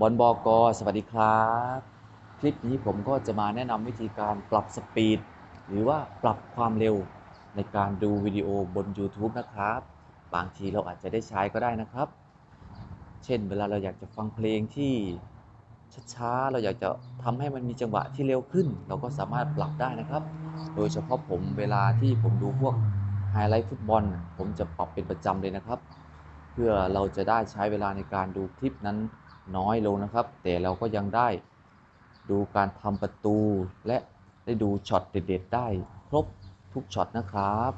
บอลบอกอสวัสดีครับ คลิปนี้ผมก็จะมาแนะนำวิธีการปรับสปีด หรือว่าปรับความเร็วในการดูวิดีโอบน YouTube นะครับ บางทีเราอาจจะได้ใช้ก็ได้นะครับ เช่น เวลาเราอยากจะฟังเพลงที่ช้าๆ เราอยากจะทำให้มันมีจังหวะที่เร็วขึ้น เราก็สามารถปรับได้นะครับ โดยเฉพาะผมเวลาที่ผมดูพวกไฮไลท์ฟุตบอล ผมจะปรับเป็นประจำเลยนะครับ เพื่อเราจะได้ใช้เวลาในการดูคลิปนั้น น้อยลงนะครับ แต่เราก็ยังได้ดูการทำประตูและได้ดูช็อตเด็ดๆได้ครบทุกช็อตนะครับ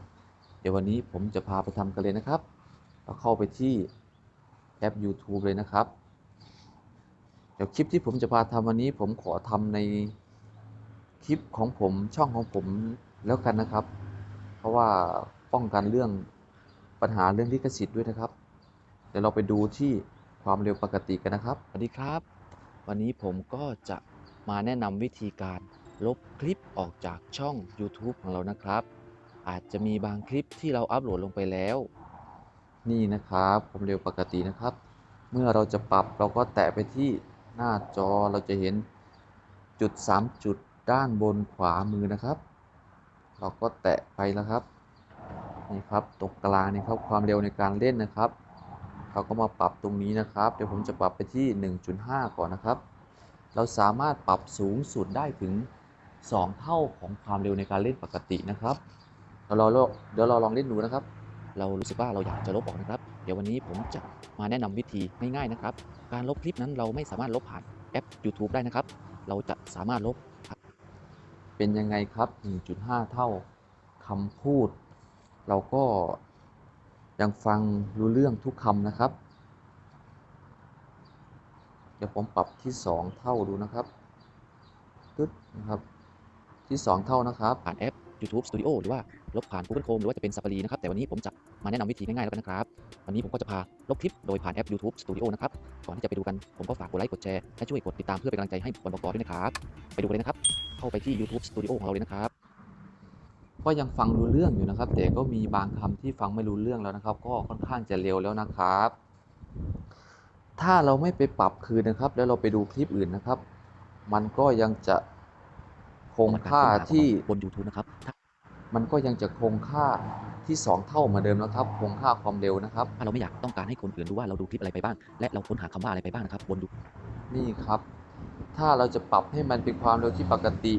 เดี๋ยววันนี้ผมจะพาไปทำกันเลยนะครับเราเข้าไปที่แอป YouTube เลยนะครับ เดี๋ยวคลิปที่ผมจะพาทำวันนี้ผมขอทำในคลิปของผมช่องของผมแล้วกันนะครับ เพราะว่าป้องกันเรื่องปัญหาเรื่องลิขสิทธิ์ด้วยนะครับ เดี๋ยวเราไปดูที่ ความเร็วปกติกันนะครับ สวัสดีครับ วันนี้ผมก็จะมาแนะนำวิธีการลบคลิปออกจากช่อง YouTube ของเรานะครับ อาจจะมีบางคลิปที่เราอัปโหลดลงไปแล้ว นี่นะครับความเร็วปกตินะครับ เมื่อเราจะปรับเราก็แตะไปที่หน้าจอเราจะเห็นจุด 3 จุดด้านบนขวามือนะครับ เราก็แตะไปแล้วครับนี่ครับตรงกลางนี่ครับความเร็วในการเล่นนะครับ เราก็มาปรับตรงนี้นะครับ เดี๋ยวผมจะปรับไปที่ 1.5 ก่อนนะครับ เราสามารถปรับสูงสุดได้ถึง 2 เท่าของความเร็วในการเล่นปกตินะครับเดี๋ยวเราเดี๋ยวเราลองเล่นดูนะครับ เรารู้สึกว่าเราอยากจะลบออกนะครับ เดี๋ยววันนี้ผมจะมาแนะนำวิธีง่ายๆนะครับ การลบคลิปนั้นเราไม่สามารถลบผ่านแอป YouTube ได้นะครับ เราจะสามารถลบ เป็นยังไงครับ 1.5 เท่าคำพูด เราก็ ยังฟังรู้เรื่องทุกคำนะครับ เดี๋ยวผมปรับที่ 2 เท่าดูนะครับตึ๊ดนะครับ ที่ 2 เท่านะครับผ่านแอป YouTube Studio หรือว่าลบผ่าน Google Chrome หรือว่าจะเป็น Safari นะครับ แต่วันนี้ผมจะมาแนะนำวิธีง่ายๆ แล้วกันนะครับ วันนี้ผมก็จะพาลบคลิปโดยผ่านแอป YouTube Studio นะครับ ก่อนที่จะไปดูกันผมก็ฝากกดไลค์กดแชร์และช่วยกดติดตามเพื่อเป็นกำลังใจให้บอลบอกด้วยนะครับ ไปดูกันเลยนะครับ เข้าไปที่ YouTube Studio ของเราเลยนะครับ ก็ยังฟังรู้เรื่องอยู่นะครับ แต่ก็มีบางคำที่ฟังไม่รู้เรื่องแล้วนะครับ ก็ค่อนข้างจะเร็วแล้วนะครับ ถ้าเราไม่ไปปรับคืนนะครับ แล้วเราไปดูคลิปอื่นนะครับ มันก็ยังจะคงค่าที่บน YouTube นะครับถ้ามันก็ยังจะคงค่าที่ 2 เท่าเหมือนเดิมนะครับ คงค่าความเร็วนะครับถ้าเราไม่อยากต้องการให้คนอื่นรู้ว่าเราดูคลิปอะไรไปบ้าง และเราค้นหาคำว่าอะไรไปบ้างนะครับ บนนี่ครับ ถ้าเราจะปรับให้มันเป็นความเร็วที่ปกติ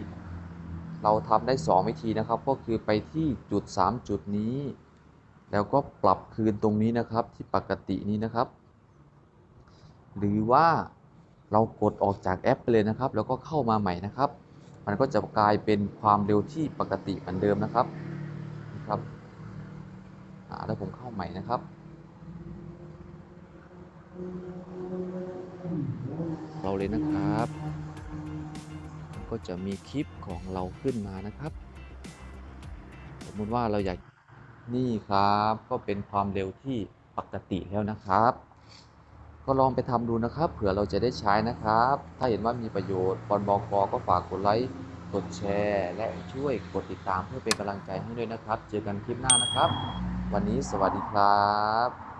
เราทำได้ 2 วิธีนะครับ ก็คือไปที่จุด 3 จุดนี้ แล้วก็ปรับคืนตรงนี้นะครับที่ปกตินี้นะครับ หรือว่าเรากดออกจากแอปไปเลยนะครับ แล้วก็เข้ามาใหม่นะครับ มันก็จะกลายเป็นความเร็วที่ปกติเหมือนเดิมนะครับนะครับอ่าแล้วผมเข้าใหม่นะครับเราเลยนะครับ ก็จะมีคลิปของเราขึ้นมานะครับ สมมติว่าเราอยากนี่ครับก็เป็นความเร็วที่ปกติแล้วนะครับ ก็ลองไปทำดูนะครับ เผื่อเราจะได้ใช้นะครับ ถ้าเห็นว่ามีประโยชน์บอลบอกก็ฝากกดไลค์กดแชร์ และช่วยกดติดตามเพื่อเป็นกำลังใจให้ด้วยนะครับ เจอกันคลิปหน้านะครับ วันนี้สวัสดีครับ